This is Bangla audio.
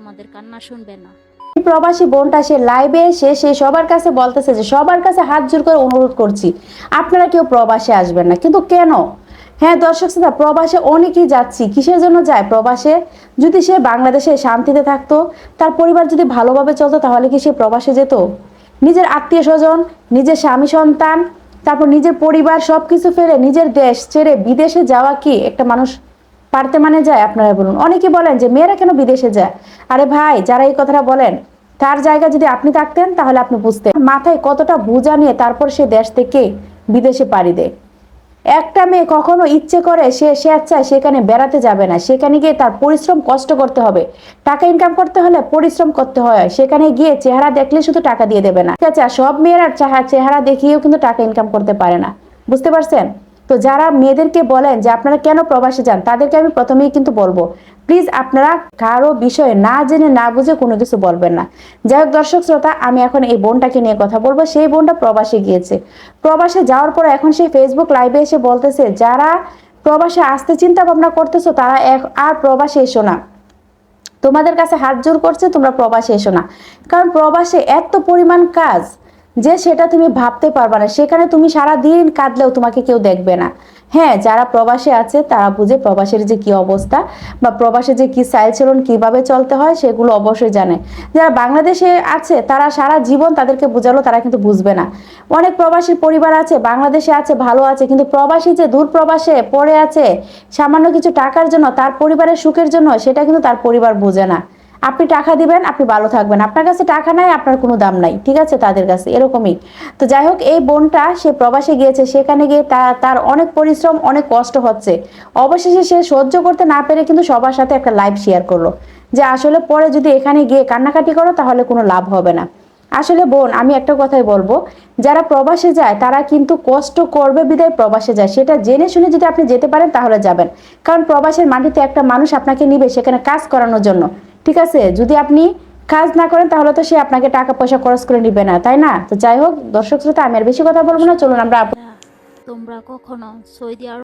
আমাদের কান্না শুনবে না। প্রবাসী বোনটা সে লাইভে এসে সে সবার কাছে বলতেছে যে, সবার কাছে হাত জোর করে অনুরোধ করছি, আপনারা কেউ প্রবাসে আসবেন না। কিন্তু কেন? হ্যাঁ দর্শক শ্রোতা, প্রবাসে অনেকেই যাচ্ছি। কিসের জন্য যায়? প্রবাসে যদি সে বাংলাদেশে শান্তিতে থাকতো, তার পরিবার যদি ভালোভাবে চলতো, তাহলে কি সে প্রবাসে যেত? নিজের আত্মীয় স্বজন, নিজের স্বামী সন্তান, তারপর নিজের পরিবার সব কিছু ফেলে নিজের দেশ ছেড়ে বিদেশে যাওয়া কি একটা মানুষ পারতে মানে যায়? আপনারা বলুন। অনেকে বলেন যে, মেয়েরা কেন বিদেশে যায়? আরে ভাই, যারা এই কথাটা বলেন, তার জায়গায় যদি আপনি থাকতেন, তাহলে আপনি বুঝতেন। মাথায় কতটা বোঝা নিয়ে তারপর সে দেশ থেকে বিদেশে পাড়ি দেয়। একটা মেয়ে কখনো ইচ্ছে করে, সে স্বেচ্ছায় সেখানে বেড়াতে যাবে না। সেখানে গিয়ে তার পরিশ্রম কষ্ট করতে হবে। টাকা ইনকাম করতে হলে পরিশ্রম করতে হয়। সেখানে গিয়ে চেহারা দেখলে শুধু টাকা দিয়ে দেবে না। ঠিক আছে সব মেয়েরা চাহা- চেহারা দেখিয়েও কিন্তু টাকা ইনকাম করতে পারে না। বুঝতে পারছেন? তো যারা মেয়েদেরকে বলেন যে আপনারা কেন প্রবাসে যান, তাদেরকে আমি প্রথমেই কিন্তু বলব প্লিজ আপনারা কারও বিষয়ে না জেনে, না বুঝে কোনো কিছু বলবেন না। যাই হোক দর্শক শ্রোতা, আমি এখন এই বোনটাকে নিয়ে কথা বলব। সেই বোনটা প্রবাসে গিয়েছে। প্রবাসে যাওয়ার পর এখন সেই ফেসবুক লাইভে এসে বলতেছে, যারা প্রবাসে আসতে চিন্তা ভাবনা করতেছো, তারা এক- আর প্রবাসে এসো না। তোমাদের কাছে হাত জোর করছে, তোমরা প্রবাসে এসো না। কারণ প্রবাসে এত পরিমাণ কাজ যে সেটা তুমি ভাবতে পারবে না, সেখানে তুমি সারা দিন কাঁদলেও তোমাকে কেউ দেখবে না। হ্যাঁ যারা প্রবাসে আছে, তারা বুঝে প্রবাসের যে কি অবস্থা বা প্রবাসে যে কি চালচলন কীভাবে চলতে হয়, সেগুলো অবশ্যই জানে। যারা বাংলাদেশে আছে, তারা সারা জীবন তাদেরকে বোঝালো, তারা কিন্তু বুঝবে না। অনেক প্রবাসী পরিবার আছে, বাংলাদেশে আছে, ভালো আছে, কিন্তু প্রবাসী যে দূর প্রবাসে পড়ে আছে, সামান্য কিছু টাকার জন্য, তার পরিবারের সুখের জন্য, সেটা কিন্তু তার পরিবার বোঝে না। আপনি টাকা দিবেন, আপনি ভালো থাকবেন। আপনার কাছে টাকা নাই, আপনার কোনো দাম নাই। ঠিক আছে? তাদের কাছে এরকমই। তো যাই হোক, এই বোনটা, সে প্রবাসে গিয়েছে, সেখানে গিয়ে তার অনেক পরিশ্রম, অনেক কষ্ট হচ্ছে। অবশেষে সে সহ্য করতে না পেরে কিন্তু সবার সাথে একটা লাইভ শেয়ার করল। যে আসলে পরে যদি এখানে গিয়ে কান্নাকাটি করো, তাহলে কোনো লাভ হবে না। আসলে বোন, আমি একটা কথাই বলব, যারা প্রবাসে যায়, তারা কিন্তু কষ্ট করবে বিদায় প্রবাসে যায়। সেটা জেনে শুনে যদি আপনি যেতে পারেন, তাহলে যাবেন। কারণ প্রবাসের মাটিতে একটা মানুষ আপনাকে নিবে সেখানে কাজ করানোর জন্য। ঠিক আছে? যদি আপনি কাজ না করেন, তাহলে তো সে আপনাকে টাকা পয়সা খরচ করে নিবে না, তাই না? তো যাই হোক, দর্শক শ্রোতা, আমি আর বেশি কথা বলব না, চলুন আমরা তোমরা কখনো সৌদি আরব